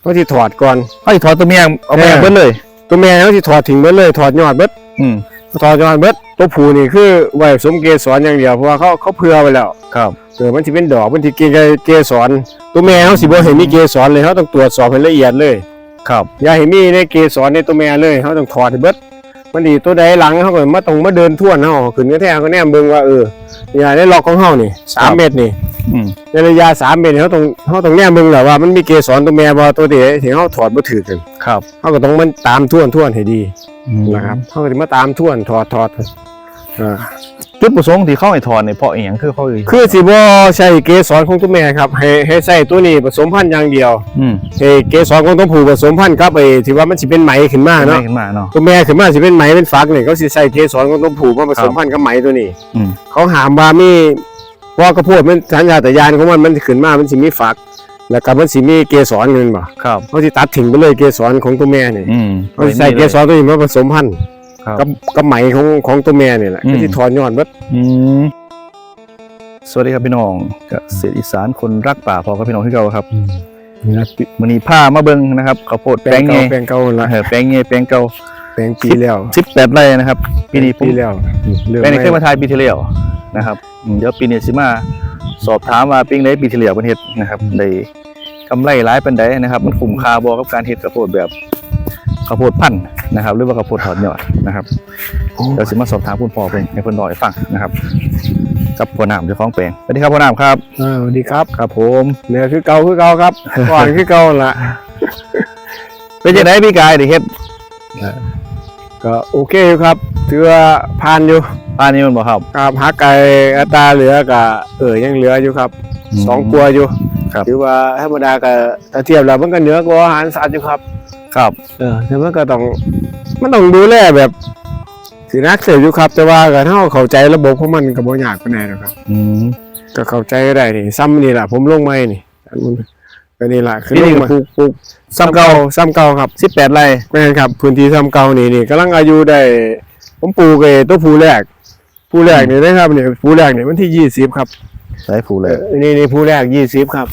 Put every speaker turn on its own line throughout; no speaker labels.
เขาที่ถอดก่อน
เขาสิถอดตัวเมียเอาไป
เออ
เบิดเลย
ตัวแม่เขาที่ถอดทิ้งเบิดเลยถอดยอดเบิด
อืม
ถอดยอดเบิดตัวผู้นี่คือไว้สมเกสรอย่างเดียวเพราะว่าเขาเขาเผื่อไว้แล้ว
ครับ
เออมันสิเป็นดอกมันสิเกเกสรตัวแม่เขาสิบ่เห็นมีเกสรเลยเขาต้องตรวจสอบให้ละเอียดเลย
ครับ
อย่าเห็นมีในเกสรในตัวแม่เลยเขาต้องถอดให้เบิด มันดีตัวใดหลังเขาก็มาต้องมาเดินทั่วเฮาขึ้นกระแทกก็แนมเบิ่งว่าเอออย่าได้ล็อกของเฮานี่สามเม็ดนี่
อืม
ในระยะสามเมตรเขาต้องเขาต้องแนมเบิ่งแหละว่ามันมีเกสรตัวแม่บ่ตัวเดียวที่เขาถอดบ่ถือกัน
ครับ
เขาก็ต้องมันตามท่วนท่วนให้ดี
อืม
นะครับเขาก็จะมาตามท่วนถอดถอดอ่า
จุดประสงค์ที่เขาให้ถอดเนี่ยเพราะอีหยังคือเขาคือ
คือสิบ่ใช้เกสรของตัวแม่ครับให้ให้ใช้ตัวนี้ผสมพันธุ์อย่างเดียว
อืม
ให้เกสรของตัวผู้ผสมพันธุ์กับไอ้ที่ว่ามันสิเป็นไหมขึ้นมา
ไม่
เนาะ
ขึ้นมาเนาะ
ตัวแม่ขึ้นมาสิเป็นไหมเป็นฟักนี่เขาสิใส่เกสรของตัวผู้มาผสมพันธุ์กับไหมตัวนี้
อืม
เขาหามว่ามีว่ากระโพดมันสัญญาตญาณของมันมันสิขึ้นมามันสิมีฟัก แล้วก็มันสิมีเกสรเงินบ่
ครับ
เขาสิตัดทิ้งไปเลยเกสรของตัวแม่นี่
อืม
เขาสิใส่เกสรตัวนี้มาผสมพันธุ์
ครับ
กับกับไหมของของตัวแม่นี่แหละ
อืม
ก็สิถอนยอดเบิด
อืมสวัสดีครับพี่น้องเกษตรอีสานคนรักป่าพอกับพี่น้องที่เก่าครับ
นี่นะ
มื้อนี้ผ้ามาเบิ่งนะครับข้าวโพด
แปล
แป้
ง
ง
เก่า
เงย
แปลงเก่าละ
เออแป้งเงยแป้งเก่า
แปลงปีแล้ว
18ไร่นะครับปีนี้ผม
ปีแล้วเริ่ม
แป้งนี้เคย
ไม่
มาทายปีที่แล้วนะครับอืมเดี๋ยวปีนี้สิมาสอบถามว่าปีไหนปีที่แล้วเพิ่นเฮ็ดนะครับได้กำไรหลายปานใดนะครับ มันคุ้มค่าบ่กับการเฮ็ดข้าวโพดแบบ ข้าวโพดพันธุ์นะครับ หรือว่าข้าวโพดถอดยอดนะครับเดี๋ยวสิมาสอบถามคุณพ่อเพิ่นให้เพิ่นบอกให้ฟังนะครับกับพ่อน้ำเจ้าของแปลงสวัสดีครับพ่อน้ำครับ
อ่าสวัสดีครับ
ครับผม
เนี่ยคือเก่าคือเก่าครับก่อนคือเก่าละ
เป็นจังไดพี่กายได้เฮ็ด
ก็โอเคอยู่ครับถือว่าผ่านอยู่
ป้านนี้มันบ่ครับ
ครับหาไก่อัตราเหลือก็เออยังเหลืออยู่ครับ
อืม
สองกลัวอยู่
ครับ
ถือว่าธรรมดาก็ถ้าเทียบแล้วมันก็เหนือกว่าอาหารสัตว์อยู่ครับ
ครับ
เออแต่มันก็ต้องมันต้องดูแลแบบสินักเสียอยู่ครับ แต่ว่าก็ถ้าเราเข้าใจระบบของมันก็บ่ยากปานใดหรอกครับ
อืม
ก็เข้าใจได้นี่ซ้ำนี่ล่ะผมลงไม้นี่อันนู้นก็นี่ล่ะคือ
ปี
ล
นี้
ง
ก็
มา
ปลูกปลูก
ซ้ำเก่าซ้ำเก่าครับ
18ไร่
แม่นครับ พื้นที่ซ้ำเก่านี่นี่กำลังอายุได้ผมปลูกไอ้ตัวผู้แรกผู้แรกนี่นะครับนี่ผู้แรกนี่วันที่ยี่สิบครับ
ใส่ผูเลย
นี่นี่ผู้แรกยี่สิบครับ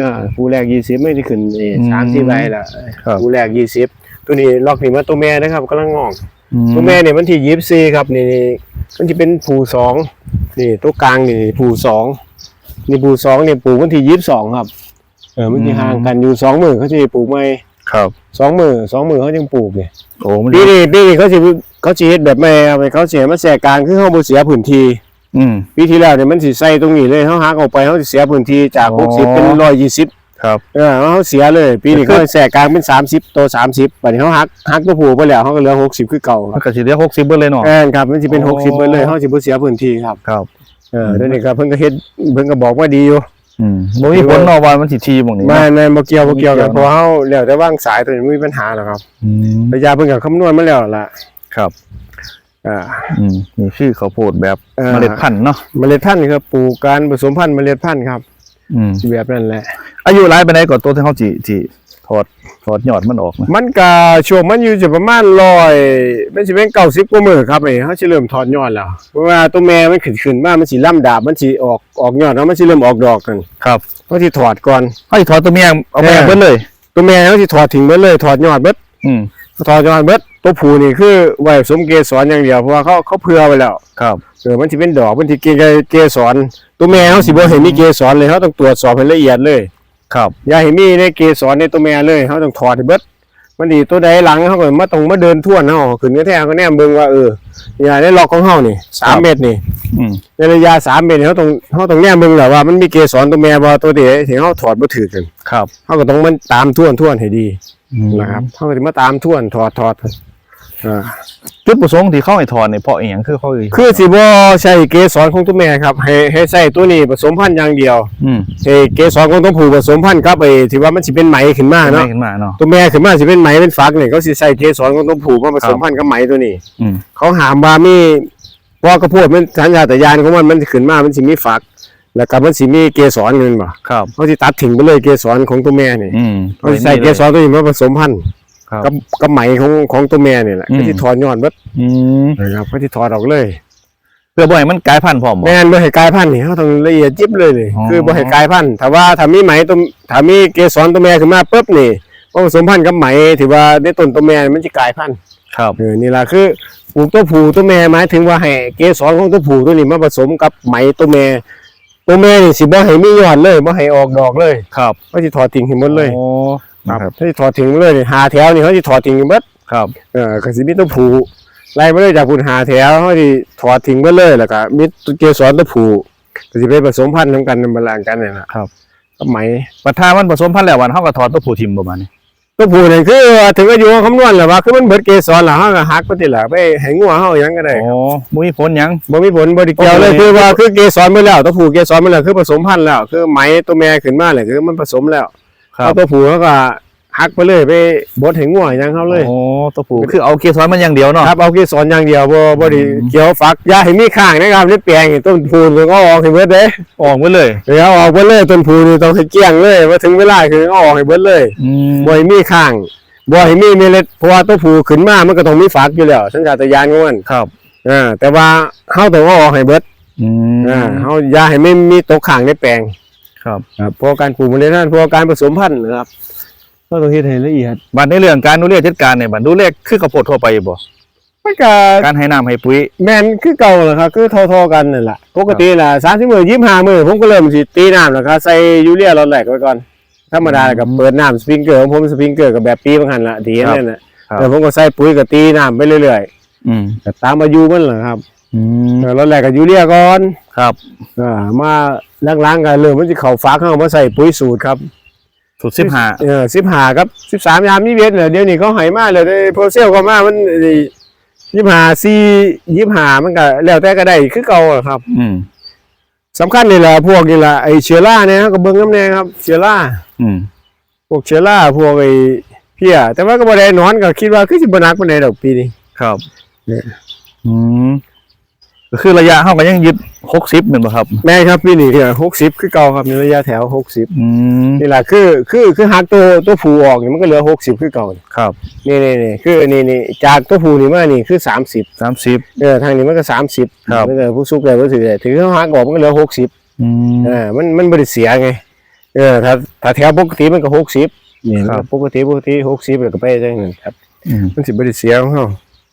อ่าผู้แรกยี่สิบไม่ได้ขึ้นนี่
อืม
สามสิบใบละ
ครับ
ผู้แรกยี่สิบตัวนี้ล็อกนี่มาตัวแม่นะครับกำลังงอก
อื
ตัวแม่เนี่ยมันที่ยี่สิบสี่ครับนี่นี่มันจะเป็นผู้สองนี่ตัวกลางนี่ผู้สองนี่ผู้สองเนี่ยปลูกวันที่ยี่สิบสองครับ เออมันจะห่างกันอยู่สองมือเขาจะปลูกไหม
ครับ
สองมือสองมือเขายังปลูกเนี่ย
โอ้มัน
ปีนี้ปีนี้เขาสิเขาสิเฮ็ดแบบไม่เอาไปเขาเสียมาแสกกลางคือเขาบ่เสียพื้นที่
อืม
ปีที่แล้วเนี่ยมันสิใส่ตรงนี้เลยเขาหักออกไปเขาสิเสียพื้นที่จาก
อ๋อ
60เป็น120
ครับ
เออเขาเสียเลย ปีนี้
ก็คือ
เขาแสกกลางเป็น30ตัว30บัดนี้เขาหักหักตัวผู้ไปแล้วเขาก็เหลือ60คือเก่าค
มั
รั
น
บ
ก็สิเหลือ60เบิดเลยเนาะ
แม่นครับมันสิเป็น
อ๋อ
60ไปเลยเขาสิบ่เสียพื้นที่ครับ
ครับ
เออเดี๋ยวนี้ก็เพิ่นก็เฮ็ดเพิ่นก็บอกว่าดีอยู่
อืมบ่มีผลเนาะว่ามันสิทีหม่องนี้
แม่
เนาะ
นแม่นบ่เกี่ยวบ่เกี่ยวกัน
บ่
เพ
เกี่ยว
ราะเฮาแล้วแต่วางสายตัวนี้ไม่มีปัญหาหรอกครับ
อืม
ระยะเพิ่นก็คำนวณมาแล้วล่ะ
ครับ
อ่า
อืมนี่คือข้าวโพดแบบ
เอ่อ
เมล็ดพันธุ์เนาะ
เมล็ดพันธุ์ครับปลูกการผสมพันธุ์เมล็ดพันธุ์ครับ
อืม
แบบนั้นแหละ
อายุหลายปานใดก่อนตัวที่เฮาสิสิถอดถอดยอดมันออกนะ
มันก็ช่วงมันอยู่จะประมาณร้อยมันสิเป็นเก้าสิบกว่ามือครับไอ้เขาสิเริ่มถอนยอดแล้วเพราะว่าตัวแม่มันขึ้นขึ้นมามันสิล่ำดาบมันสิออกออกยอดแล้วมันสิเริ่มออกดอกกัน
ครับ
เขาสิถอดก่อน
เฮาสิถอดตัวเมียเอาไป
เออ
เบิดเลย
ตัวแม่เขาสิถอดทิ้งเบิดเลยถอดยอดเบิด
อืม
ถอดยอดเบิด ตัวผู้นี่คือไว้สมเกสรอย่างเดียวเพราะว่าเขาเขาเผื่อไว้แล้ว
ครับ
เออมันสิเป็นดอกมันสิเกเกสรตัวแม่เขาสิบ่เห็นมีเกสรเลยเขาต้องตรวจสอบให้ละเอียดเลย
ครับ
อย่าเห็นมีในเกสรในตัวแม่เลยเขาต้องถอดให้เบิดมันดีตัวใดหลังเขาก็มาต้องมาเดินทั่วเนาะขึ้นกระแทกก็แนมเบิ่งว่าเอออย่าได้ล็อกของเฮานี่สามเม็ดนี่
อืม
ในระยะสามเม็ดนี่เขาต้องเขาต้องแนมเบิ่งแหละว่ามันมีเกสรตัวแม่บ่ตัวเดียวที่เขาถอดบ่ถือกัน
ครับ
เขาก็ต้องมันตามท่วนท่วนให้ดี
อืม
นะครับเขาก็สิมาตามท่วนถอดถอด อ่า
จุดประสงค์ที่เขาให้ถอดเนี่ยเพราะอีหยังคือเขาคือ
คือสิบ่ใช้เกสรของตัวแม่ครับให้ให้ใช้ตัวนี้ผสมพันธุ์อย่างเดียว
อืม
ให้เกสรของตัวผู้ผสมพันธุ์กับไอ้ที่ว่ามันสิเป็นไหมขึ้นมา
ไม่
เนาะ
ขึ้นมาเนาะ
ตัวแม่ขึ้นมาสิเป็นไหมเป็นฟักเนี่ยเขาสิใส่เกสรของตัวผู้มาผสมพันธุ์กับไหมตัวนี้
อืม
เขาหามว่ามีว่ากระโพดมันสัญญาตญาณของมันมันสิขึ้นมามันสิมีฟัก แล้วก็มันสิมีเกสรเงินบ่
ครับ
เขาสิตัดทิ้งไปเลยเกสรของตัวแม่นี่
อืม
เขาสิใส่เกสรตัวนี้มาผสมพันธุ์
ครับ
กับกับไหมของของตัวแม่นี่แหละ
อืม
ก็สิถอนยอดเบิด
อืม
นะครับเขาสิถอดออกเลย
เพื่อบ่ให้มันกลายพันธุ์พร้อมบ่
แม่นบ่ให้กลายพันธุ์นี่เขาต้องละเอียดยิบเลยนี่
อ๋อ
คือบ่ให้กลายพันธุ์ถ้าว่าถ้ามีไหมตัวถ้ามีเกสรตัวแม่ขึ้นมาปุ๊บนี่พอผสมพันธุ์กับไหมถือว่าในต้นตัวแม่มันจะกลายพันธุ์
ครับ
เออนี่ล่ะคือปลูกตัวผู้ตัวแม่หมายถึงว่าให้เกสรของตัวผู้ตัวนี้มาผสมกับไหมตัวแม่ตัวแม่นี่สิบ่ให้มียอดเลยบ่ให้ออกดอกเลย
ครับ
เขาสิถอดทิ้งให้หมดเลย
โอ้ นะครับ
เขาสิถอดทิ้งหมดเลยนี่หาแถวนี่เขาสิถอดทิ้งหมด
ครับ
เออก็สิมีตัวผู้ไล่มาเลยจากพุ่นหาแถวเขาสิถอดทิ้งหมดเลยแล้วก็มีตัวเกสรตัวผู้ก็สิไปผสมพันธุ์นํกันนำบลานกันนี่ล่ะ
ครับ
กับไหม
ปัทามันผสมพันธุ์แล้ววันเฮาก็ถอดตัวผู้ทิมประมาณนี้
ตัวผู้นี่คือว่าถึงอายุคำนวณแล้วว่าคือมันเบิดเกสรแล้วเฮาก็หักไปติล่ะไปให้งัวเฮาหยังก็ได้
โอ้บ่มีผลหยัง
บ่มีผลบ่ได้เกี่ยวเลย
โอเค
คือว่าคือเกสรไปแล้วตัวผู้เกสรไปแล้วคือผสมพันธุ์แล้ว คือไหมตัวแม่ขึ้นมาเลยคือมันผสมแล้ว
ครั
เอา
บ
ตัวผู้เขาก็หักไปเลยไปบดให้งัวหยังเขาเลย
โอ้ตัวผู้คือเอาเกสรมันอย่างเดียวเนาะ
ครับเอาเกสรอย่างเดียวบ่บ่ได้
อืม
เกี่ยวฝักอย่าให้มีข้างนะครับนี่แปลงนี่ต้นผู้นี่ก็ออกให้เบิดเด้
ออกหมดเลย
เดี๋ยวเอาออกเบิดเลยต้นผู้นี่ต้องให้เกลี้ยงเลยว่าถึงเวลาคือเอาออกให้เบิดเลย
อืม
บ่ให้มีข้างบ่ให้มีเมล็ดเพราะว่าตัวผู้ขึ้นมามันก็ต้องมีฝักอยู่แล้วสัญชาตญาณของมัน
ครับ
อ่าแต่ว่าเฮาต้องเอาออกให้เบิด
อืม
อ่าเฮาอย่าให้ไม่มีตกข้างในแปลง
ครับ
ครับเพราะการปลูกเมล็ดนั่นเพราะการผสมพันธุ์นะครับก็ต้องเฮ็ดให้ละเอียด
บัดในเรื่องการดูแลจัดการเนี่ยบัดดูแลคือข้าวโพดทั่วไปบ่
มันก็
การให้น้ำให้ปุ๋ย
แม่นคือเก่าแหละครับคือเท่าๆกันนั่นแหละปกติล่ะ30มื้อ25มื้อผมก็เริ่มสิตีน้ำแล้วครับใส่ยูเรียรอดแรกไว้ก่อนธรรมดาแล้วก็เปิดน้ำสปริงเกอร์ของผมสปริงเกอร์ก็แบบปีบางหันละทีนั่นน่ะ
ครับ
แล้วผมก็ใส่ปุ๋ยก็ตีน้ำไปเรื่อย
อืม
ๆก็ตามอายุมันแหละครับ
อืม
เออรอดแรกก็ยูเรียก่อน
ครับ
อ่ามา ล้างๆกันเริ่มมันสิเข้าฝาเข้ามาใส่ปุ๋ยสูตรครับ
สุดสิบห้า
เออสิบหาครับสิบสามยามยี่เวทเนี่ยเดี๋ยวนี้เขาใหายมาเลยได้โพเซลก็มามันยี่หาซียี่หามันก็แล้วแต่ก็ได้คือเก่าอะครับ
อืม
สำคัญนี่แหละพวกนี่แหละไอเชื้อราเนี่ยก็เบิ่งน้ำแน่ครับ เชื้อรา
อืม
พวกเชื้อราพวกไอเพี้ยแต่ว่าก็บ่ได้นอนก็คิดว่าคือสิบ่หนักปานใดดอกปีนี้
ครับ
เนี่ย
อืม ก็คือระยะเฮาก็ยังยึดหกสิบเหมือนบ่ครับ
แม่ครับปีนี้เนี่ยหกสิบคือเก่าครับในระยะแถวหกสิบ
อืม
นี่แหละคือคือคือหักตัวตัวผูออกนี่มันก็เหลือหกสิบคือเก่า
ครับ
นี่นี่นี่คือนี่นี่จากตัวผูนี่มานี่คือสามสิบ
สามสิบ
เออทางนี้มันก็สามสิบ
ครับ
แล้วก็ผู้ซุกเลยผู้ถือเลยถือเขาหักออกมันก็เหลือหกสิบ
อืม
เออมันมันบริเสียไงเออถ้าถ้าแถวปกติมันก็หกสิบเนี่ย
ครับ
ปกติปกติหกสิบแล้วก็ไปได้เงินครับ
อืม
มันสิบริเสียของเขา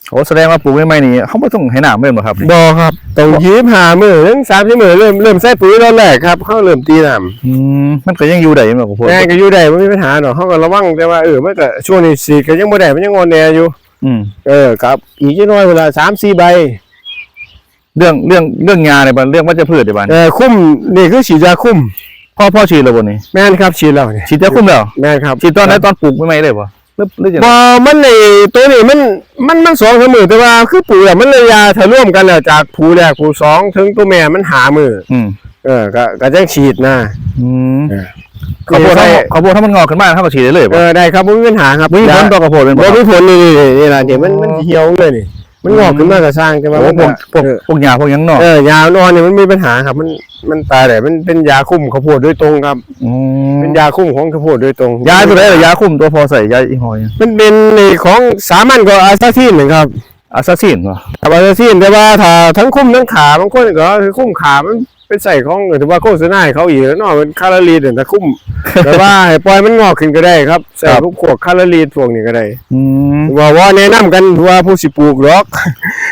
โอ้แสดงว่าปลูกใหม่ๆนี่เขาไม่ต้องให้น้ำเลยบ่ครับนี่
บอครับต้องยีบหามือถึงสามสิบมือเริ่มเริ่มใส่ปุ๋ยตอนแรกครับเขาเริ่มตีน้
อืมมันก็ยังอยู่ได้เหมือนกับพวำก
แม่ก็อยู่ได้ไม่มีปัญหาหรอกเขาก็ระวังแต่ว่าเออมันก็ช่วงนี้สีก็ยังบ่ได้มันยังงอนแนอยู่
อืม
เออครับ อีกจักหน้อยเวลาสามสี่ใบ
เรื่องเรื่องเรื่องยาในบ้านเรื่องวัชพืชในบ้าน
เออคุ้มนี่คือฉีดยาคุ้ม
พ่อพ่อฉีดแล้วบ่นี่
แม่นครับฉีดแล้วเนี่ย
ฉีดยาคุมแล้ว
แม่นครับ
ฉีดตอนไหนตอนปลูกใหม่ๆเลยบ่ หรือหรือจะ
บอมันในตัวนี้มันมันมันสองเสมอแต่ว่าคือปุ๋ยอะมันเลยยาถ้าร่วมกันแล้วจากผูแรกผูสองถึงตัวแม่มันหามือ
อืม
เออก็ก็จังฉีดนะ
อืม
เออ
ข้าวโพดถ้าข้าวโพดถ้ามันงอกขึ้นมาเขาก็ฉีดได้เลย
เอ
บ่
อได้ครับบ่มีปัญหาครับ
มีผลต่อข้าวโพดเป็น
บ่
บ่
มีผลนี่นี่นี่นี่ล่ะเดี๋ยวมันมันเหี่ยวเลยนี่มันงอกขึ้นมาก็สร้างแต่ว่า
โอ้
มัน
พว
ก็
กพวก
เออ
พวกยาพวกหยังเนาะ
เออยาวนอนนี่มันมีปัญหาครับมัน มันตายได้มันเป็นยาคุมข้าวโพดโดยตรงครับ
อืม
เป็นยาคุมของข้าวโพดโดยตรง
ยาตัวไหนล่ะยาคุมตัวพอใส่ยาอีห้อหยัง
มันเป็นในของสามัญกว่าอาซาทินนะครับ
อาซาซินบ่
อาบาซีนแต่ว่าถ้าทั้งคุ้มทั้งขาบางคนก็คือคุ้มขามันเป็นใส่ของถือว่าโฆษณาให้เขาอีกแล้วเนาะมันคาราลีดแต่คุ้ม แต่ว่าให้ปล่อยมันงอกขึ้นก็ได้ครับใส่พวกขวดคาราลีดพวกนี้ก็ได้
อืม
ว่าว่าแนะนำกันว่าผู้สิปลูกหรอก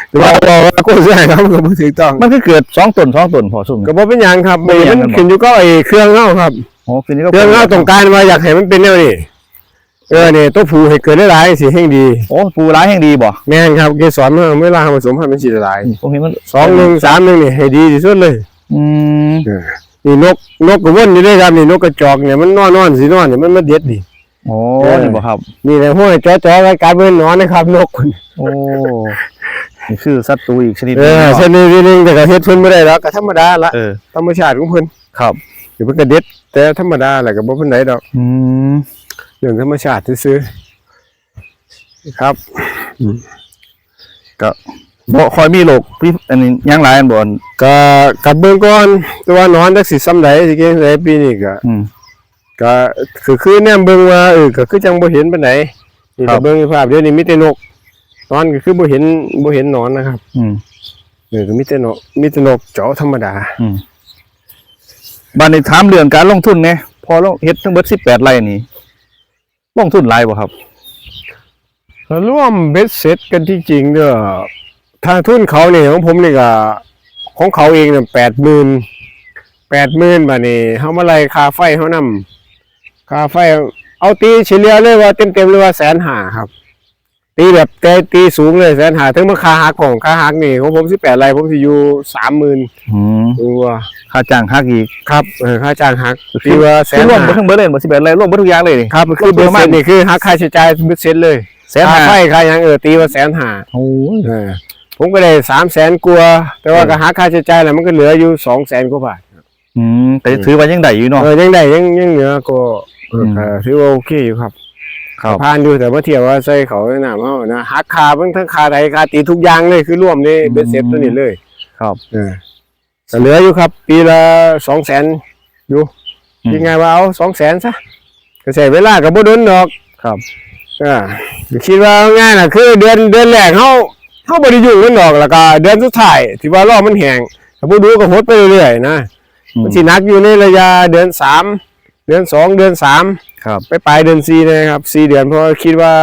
แต่ว่าบอกว่าโฆษณาให้เขาก็บ่ถูกต้อง
มันคือเกิดสองต้นสองต้นพอสุ่ม
ก็บ่เป็นหยังครับ
บ่เป็นหยัง
มัน
กันบ่
ขึ้นอยู่กับไอ้เครื่องเฮาครับ
โอ้ทีนี้ก็
เครื่องเฮาต้องการว่าอยากให้มันเป็นแนวนี้เออนี่ตัวผู้ให้เกิดได้หลายสิแห่งดี
โอ้ปูร้ายแห่งดีบ่
แม่นครับเกสรมันเวลาผสมพันธุ์มันสิได้หลาย
ผมเห็นมัน
สองหนึ่งสามหนึ่งนี่ให้ดีที่สุดเลย
อืม
นี่นกนกกระวนอยู่ด้วยครับนี่นกกระจอกเนี่ยมันนอนนอนสินอนเนี่ยมันมาเด็ดนี่
โอ้
เออ
นี่บ่ครับ
นี่แหละห้วยจอจอรายการเป็นนอนนะครับนก
โอ้ นี่คือสัตว์ตัวอีกชนิดห
เอ
นึง
อ
เนาะ
ชนิดนึงแต่ก็เฮ็ดเพิ่นบ่ได้หรอกก็ธรรมดาละ
เออ
ธรรมชาติของเพิ่น
ครับ
เดี๋ยวเพิ่นก็เด็ด แต่ธรรมดาแหละก็บ่เพิ่นไหนดอก
อืม
เรื่องธรรมชาติซื่อๆครับ
บ่คอยมีโรคพี่อันนี้หยังหลายอันบ่อัน
ก็กับเบิ่งก่อนแต่ว่านอนจักสิซ้ำใดสิเก่งไดปีนี้ก็
อืม
ก็คือคือแนมเบิ่งว่าเออก็คือจังบ่เห็นปานใดนี่
ครั
ก็
บ
เบิ่งภาพเดี๋ยวนี้มีแต่นก นอนก็คือบ่เห็นบ่เห็นหนอนนะครับ
อืม
เออก็มีแต่นกมีแต่นกเจาะธรรมดา
อืมบัดนี้ถามเรื่องการลงทุนแหน่พอลงเฮ็ดทั้งเบิด18ไร่นี่ลงทุนหลายบ่ครับ
ถ้าร่วมเบ็ดเสร็จกันที่จริงเด้อทางทุนเขาเนี่ยของผมนี่ก็ของเขาเองเนี่ยแปดหมื่นแปดหมื่นบาทนี่เขามาไล่ค่าไฟเขานำค่าไฟ เอาตีเฉลี่ยเลยว่าเต็มเต็มๆเลยว่าแสนหาครับ ตีแบบแต่ตีสูงเลยแสนหาถึงมาค่าหักของค่าหักนี่ของผมสิบแปดไรผมสิอยู่สามหมื่น
อืม
ตัว
ค่าจ้างฮักอีก
ครับเออค่าจ้างหักตีว่าแส
คื
น
อรวม
หา
เบ่ทั้งเบิดเลยบ่สิบแปดเลยรวมเบ่ทุกอย่างเลยนี่
ครับคือเบ็ดเสร็จนี่คือหักค่าใช้จ่ายเบ็ดเสร็จเลย
แสน
ค่า
ห้า
ไฟค่าหยังเออตีว่าแสนหา
โอ้ย
เออผมก็ได้สามแสนกว่าแต่ว่า
เออ
ก็หาค่าใช้จ่ายแล้วมันก็เหลืออยู่สองแสนกว่าบาท
อืมแต่ถือว่ายังได้อยู่เนาะ
เออยังได้ยังยังเหลือก็เออ
ม
ก็ถือว่าโอเคอยู่ครับ
ครับ
ผ่านดูแต่ว่าเทียบว่าใส่เขาหนาเอานะหักคาเพิ่งทั้งคาไทยคาตีทุกอย่างเลยคือร่วมในเบ็ดเสร็จตัวนี้เลย
ครับ
เออก็เหลืออยู่ครับ ปีละสองแสนอยู่
อืม
ยังไงว่าเอาสองแสนซะก็ใช้เวลากับบ่โดนดอก
ครับ
อ่าคิดว่าง่ายน่ะคือเดือนเดือนแรกเฮาเฮาบ่ได้ยุ่งมันดอกแล้วก็เดือนสุดท้ายที่ว่ารอบมันแห้งถ้าบ่ดูก็หดไปเรื่อยๆนะ
อืม
มันสิหนักอยู่ในระยะเดือนสามเดือนสองเดือนสาม
ครับ
ไปปลายเดือนสี่นะครับสี่เดือนเพราะว่าคิดว่า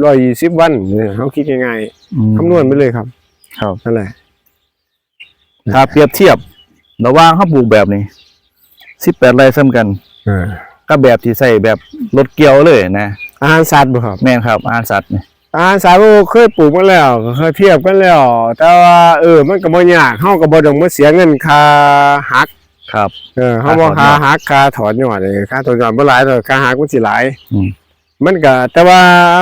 120วันเนี่ยเฮาคิดง่าย
อืม
ๆคำนวณไปเลยครับ
ครับ
นั่นแหละ
ถ้าเปรียบเทียบ ระหว่างเฮาปลูกแบบนี้18ไร่ซ้ำกัน
อ่า
กับแบบที่ใส่แบบรถเกี่ยวเลยนะ
อาหารสัตว์บ่ครับ
แม่นครับอาหารสัตว์นี่
อาหารสัตว์ก็เคยปลูกมาแล้วก็เคยเทียบกันแล้ว แต่ว่าเออมันก็บ่ยากเฮาก็บ่ต้องมาเสียเงินค่าหัก
ครับ
เออเขาบอก
ค่า
ค่า
ถอนยอด
หักค่าถอนยอดเลยค่าถอนยอดบ่หลายแต่ค่าหักมันสิหลาย
อืม
มันก็แต่ว่า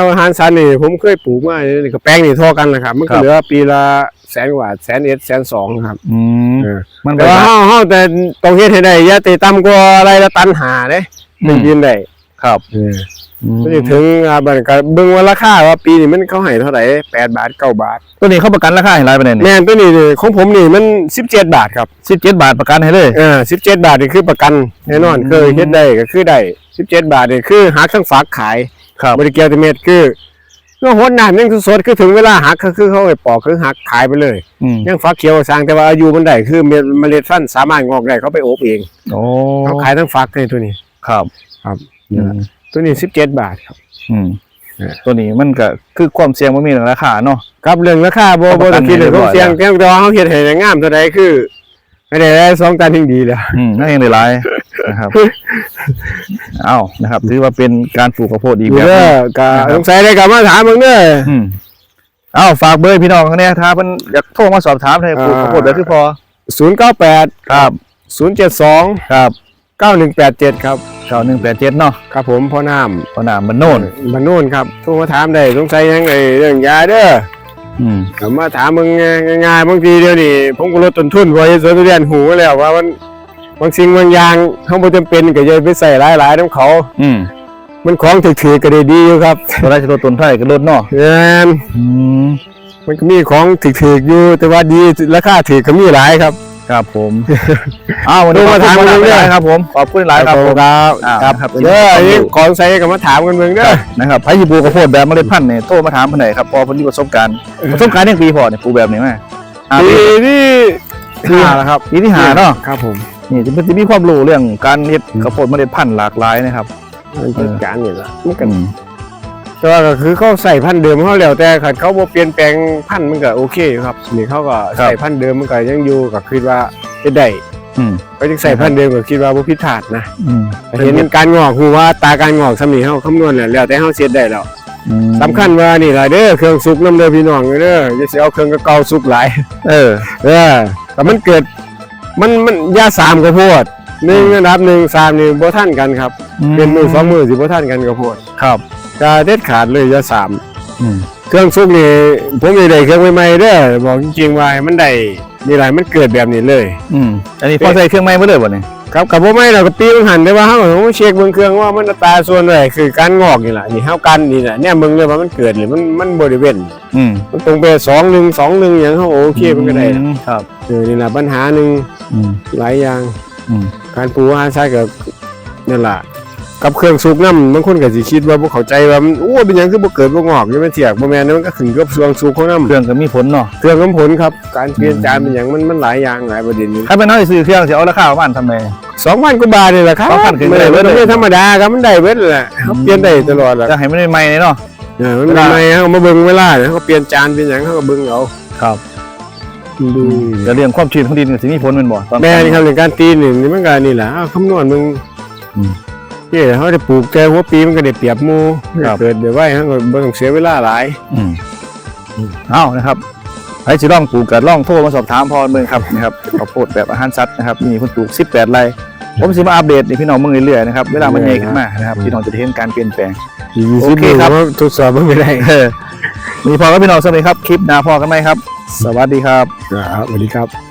อาหารสัตว์นี่ผมเคยปลูกมานี่ก็แปลงนี่เท่ากันนะครับ มัน
ครั
ก็
บ
เหลือปีละแสนกว่าแสนเอ็ดแสนสองครับ
อืม
เออ
มัน
แต่
ก็
ว่าเฮาเฮาแต่ต้องเฮ็ดให้ได้อย่าติต่ำกว่าอะไรละตันหาเด้
อื
ถึ
ม
งยืนได้
ครับ
เออ
อื ม
มันสิถึงอ่าบัดก็เบิ่งว่าราคาว่าปีนี้มันเขาให้เท่าไหร่8บาท9บาท
ตัวนี้เขาประกันราคาให้หลายปานใดนี่
แม่นตัวนี้นี่ของผมนี่มัน17บาทครับ
17บาทประกันให้เลย
เออสิบเจ็ดบาทนี่คือประกันแน่นอน
อืม
เคยเฮ็ดได้ก็คือได้สิบเจ็ดบาทนี่คือหักทั้งฝากขาย
ครับ
บริเกียวติเมตรคือก็หดน้ำยังสดๆคือถึงเวลาหักก็คือเขาไปปอกคือหักขายไปเลย
อืม
ยังฟักเขียวสร้างแต่ว่าอายุมันได้คือเมล็ดเมล็ดฟันธุ์สามารถงอกได้เขาไปอบเอง
โอ้
เขาขายทั้งฟักในตัวนี้
ครับ
ครับ
อืม
ตัวนี้สิบเจ็ดบาทครับ
อืม
เออ
ตัวนี้มันก็คือความเสี่ยงมันมีเรื่องราคาเนาะ
ครับเรื่องราคาโบ
เขา
โบ
ประกั
ตะ
น
กี้เลย
ให้เรียบร้
เขา
อย
เสียง
แล้ว
แต่ว่าเขาเฮ็ดให้งามตัวใดคือไม่ได้ได้สองตันทิ้งดีแล้ว
อืมนั่นเองหลายๆนะครับ เอ้านะครับ ถือว่าเป็นการปลูกข้าวโพดอีก
อยู่
แบบห
เด้
นึ
องก็
นะครับ
สงสัยได้กลับมาถามมึงเด้อ
อืมเอ้าฝากเบอร์พี่น้องเขาเนี่ยถ้าเพิ่นอยากโทรมาสอบถามให้ปลูก
อ่า
ข้าวโพดแบบที่พอ
ศูนย์เก้าแปด
ครับ
ศูนย์เจ็ดสอง
ครับ
เก้าหนึ่งแปดเจ็ดครับ
เก้าหนึ่งแปดเจ็ดเนาะ
ครับผมพ่อน้
พอหนามมันโน่นำ
บ้านโน่นครับโทรมาถามได้สงสัยหยังไงเรื่องยาเด้อ
อืม
ก็มาถามมึงง่ายๆบางทีเดี๋ยวนี้ผมก็ลดต้นทุนเพราะสวนทุเรียนหูมาแล้วว่ามันบางสิ่งบางอย่างเขาบ่จำเป็นก็อย่าไปใส่หลายๆน้ำเขา
อืม
มันของถือๆก็ได้ดีอยู่ครับ
ตัวได้จะลดต้นเท่าไหร่ก็ลดเนาะ
แม่น
อืม
มันก็มีของถือๆอยู่แต่ว่าดีราคาถือก็มีหลายครับ
ครับผมอ้าววันนี้
โทรมาถาม
ขอบ
กั
คุณ
นเรื่
ห
อย
ลายๆครับ ผมขอบคุณหลายครับผม
ครับ
อ่า
ครับ
ครับ
เด้ออันนี้ของใส่ก็มาถามกันเบิ่งเด้อ
นะครับไผสิปลูกข้าวโพดแบบเมล็ดพันธุ์เนี่ยโทรมาถามเพิ่นได้ครับพอเพิ่นมีประสบการณ์ประสบการณ์ยังปีพอเนี่ยปลูกแบบนี้มาอ่า
ปี
ปี
ที่ห้าแล้วครับ
ปีที่หาเนาะ
ครับผม
นี่จะจะมีความรู้เรื่องการเฮ็ดข้าวโพดเมล็ดพันธุ์หลากหลายนะครับ
มันเป็นการนี่ล่ะมันก็
อืม
แต่ว่าก็คือเขาใส่พันธุ์เดิมเขาแล้วแต่ขัดเขาบ่เปลี่ยนแปลงพันธุ์มันก็โอเคอยู่ครับนี่เขาก็ใส่พันธุ์เดิมมันก็ยังอยู่ก็คิดว่าจะได้
อืม
ก็ยังใส่พันธุ์เดิมก็คิดว่าบ่ผิดพลาดนะ
อืม
เห็นการงอกฮู้ว่าตาการงอกสำนี้เฮาคำนวณแล้วแล้วแต่เฮาเฮ็ดได้แล้ว
อืม
สำคัญว่านี่ล่ะเด้อเครื่องสุกน้ำเด้อพี่น้องเด้ออย่าสิเอาเครื่องเก่าๆสุกหลาย
เออ
เออแต่มันเกิดมันมันยาสามกระโพดหนึ่งอันดับหนึ่งสามนี่บ่ทันกันครับเป็นมือสองมือสิบ่ทันกันกระโพด
ครับ
จะเด็ดขาดเลยยาสาม
อืม
เครื่องซุกนี่ผมนี่ได้เครื่องใหม่ๆเด้อบอกจริงๆว่าให้มันได้นี่หลายมันเกิดแบบนี้เลย
อืมอันนี้พอใส่เครื่องไม้มาเลยบ่เนี่ย
ครับกับบ่ไม่เราก็ปีมันหันได้ว่าเฮาต้องเช็คเบิ่งเครื่องว่ามันอัตราส่วนอะไรคือการงอกนี่ล่ะนี่เฮากันนี่น่ะเนี่ยเบิ่งเลยว่ามันเกิดหรือมันมันบ่ได้เว้น
อืม
มันตรงไป2 1 2 1หยังเฮาโอเคมันก็ได้
อืมครับ
เออนี่ล่ะปัญหาหนึง
อืม
หลายอย่าง
อืม
การปลูกอาหารใช้ก็นั่นล่ะ กับเครื่องสูบน้ำบางคนก็สิคิดว่าบ่เข้าใจว่ามันโอ้เป็นหยังคือบ่เกิดบ่งอกอยู่มันเถียกบ่แม่นนะมันก็ขึ้นกับเครื่องสูบของน้ำ
เครื่องก็มีผลเนาะ
เครื่องน้ำผลครับการเปลี่ยนจานเป็นหยังมันมันหลายอย่างหลายประเด็นอยู่
ถ้าเป็นน้อยซื้อเครื่องสิเอาราคาประมาณทำไม
2,000กว่าบาทนี่แหละครับ
2,000ขึ้น
ไม่
ไป
ได้
เลย
มันไม่ธรรมดาครับมันได้เบิดแหละเขาเปลี่ยนได้ตลอดแหละ
จะให้มันใหม่ๆเลยเนาะ
เออมันเป็นไงเขามาเบิ่งเวลาเนี่ยเขาเปลี่ยนจานเป็นหยังเขาก็เบิ่งเอา
ครับ
ดู
จะเรื่องความชื้นของดินก็สิมีผลแม่นบ่ตอน
แม่นี่ครับเรื่องการตีนี่นี่มันก็นี่แหละเอาคำนวณมึง
อืม
นี่เขาจะปลูกแต่หัวปีมันก็ได้เปรียบหมู่
ครับ
เกิดเดี๋ยวไว้เขาก็บ่ต้องเสียเวลาหลาย
อืมเอานะครับใครสิลองปลูกก็ลองโทรมาสอบถามพอเบิ่งครับนะครับข้าวโพดแบบอาหารสัตว์นะครับมีคนปลูก 18ไร่ผมสิมาอัปเดตให้พี่น้องเบิ่งเรื่อยๆนะครับเวลามันใหญ่ขึ้นมานะครับพี่น้องจะได้เห็นการเปลี่ยนแปลง โอเคครับ
สิทดสอบมันไม่ได้
เออมีพอก็พี่น้องสวัสดีครับคลิปหน้าพอกันไหมครับ สวัสดีครับ
ครับสวัสดีครับ